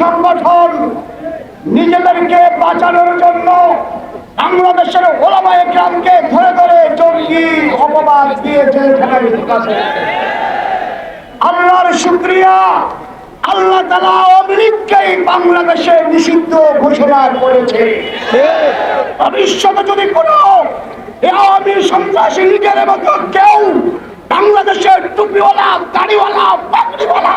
সংগঠন নিজেদেরকে বাঁচানোর জন্য বাংলাদেশের ওলামায় গ্রামকে ধরে ধরে জঙ্গি অপবাদ দিয়ে আল্লাহর শুক্রিয়া, আল্লাহ তালা আওয়ামী বাংলাদেশে নিষিদ্ধ ঘোষণা করেছে। ভবিষ্যতে যদি কোনো সন্ত্রাসী লীগের মতো কেউ বাংলাদেশের টুপিওয়ালা, দাড়িওয়ালা, পাগড়িওয়ালা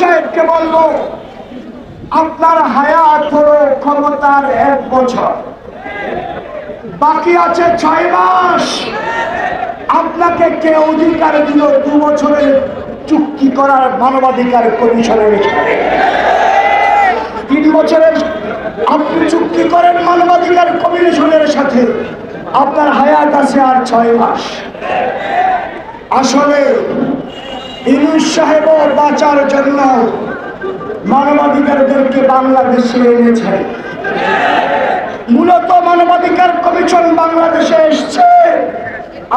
সাহেবকে বলব, আপনার হায়াত হলো ক্ষমতার এক বছর। বাকি আছে ছয় মাস। আপনাকে কে অধিকার দিল দু বছরের চুক্তি করার মানবাধিকার কমিশনের তিন বছরের আপনি চুক্তি করেন মানবাধিকার কমিশনের সাথে। আপনার হায়াত আছে আর ছয় মাস। আসলে ইনুস সাহেবও বাঁচার জন্য মানবাধিকারদেরকে বাংলাদেশে এনেছেন মূলত মানবাধিকার কমিশন বাংলাদেশে এসছে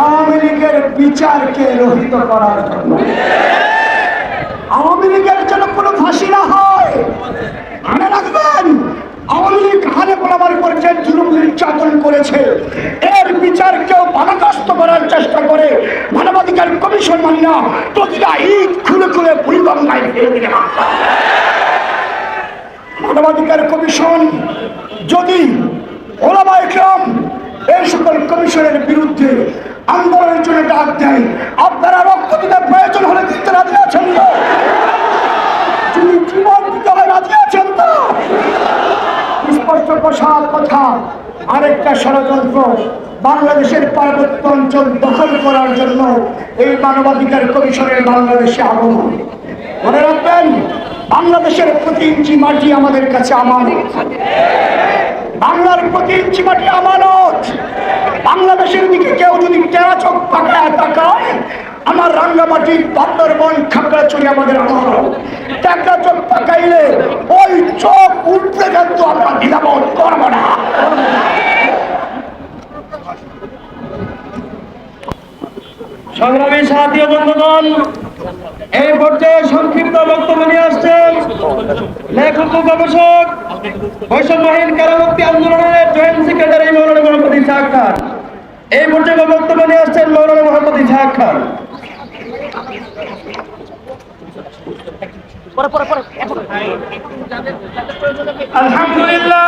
আওয়ামী লীগের বিচারকে রহিত করার জন্য। আওয়ামী লীগের যেন কোনো ফাঁসি না হয় মনে রাখবেন আওয়ামী লীগ হারে পোলাবার করছে জুলুম নির্যাতন করেছে এর বিচার কেউ বাধাগ্রস্ত করার চেষ্টা করে। মানবাধিকার কমিশন মানি না প্রতিটা ঈদ খুলে খুলে ভুলগঙ্গায় মানবাধিকার কমিশন যদি এই সকল কমিশনের বিরুদ্ধে আন্দোলনের জন্য ডাক দেয়, আপনারা রক্ত দিতে প্রয়োজন হলে দিতে রাজি আছেন দিতে রাজি আছেন তো? স্পষ্ট প্রসাদ কথা আরেকটা ষড়যন্ত্র বাংলাদেশের পার্বত্য অঞ্চল দখল করার জন্য এই মানবাধিকার কমিশনের বাংলাদেশে আগমন। মনে রাখবেন, বাংলাদেশের প্রতি ইঞ্চি মাটি আমাদের কাছে আমানত। বাংলার প্রতি ইঞ্চি মাটি আমানত। বাংলাদেশের দিকে কেউ যদি টেরা চোখ পাকায় তাকায়, আমার রাঙ্গামাটি বান্দরবন খাগড়াছড়ি আমাদের আমানত টেকরা চোখ পাকাইলে ওই চোখ উঠতে কিন্তু আমরা দ্বিধাবোধ করব না। সংগ্রামী সাথী বন্ধুগণ এই পর্যায়ে সংক্ষিপ্ত বক্তব্য নিয়ে আসছেন লেখক ও গবেষক বৈষম্যহীন কারামুক্তি আন্দোলনের জয়েন্ট সেক্রেটারি মৌলানি মোহাম্মদ ইসাহাক খান। এই পর্যায়ে বক্তব্য নিয়ে আসছেন মৌলানি মোহাম্মদ ইসাহাক খান। আলহামদুলিল্লাহ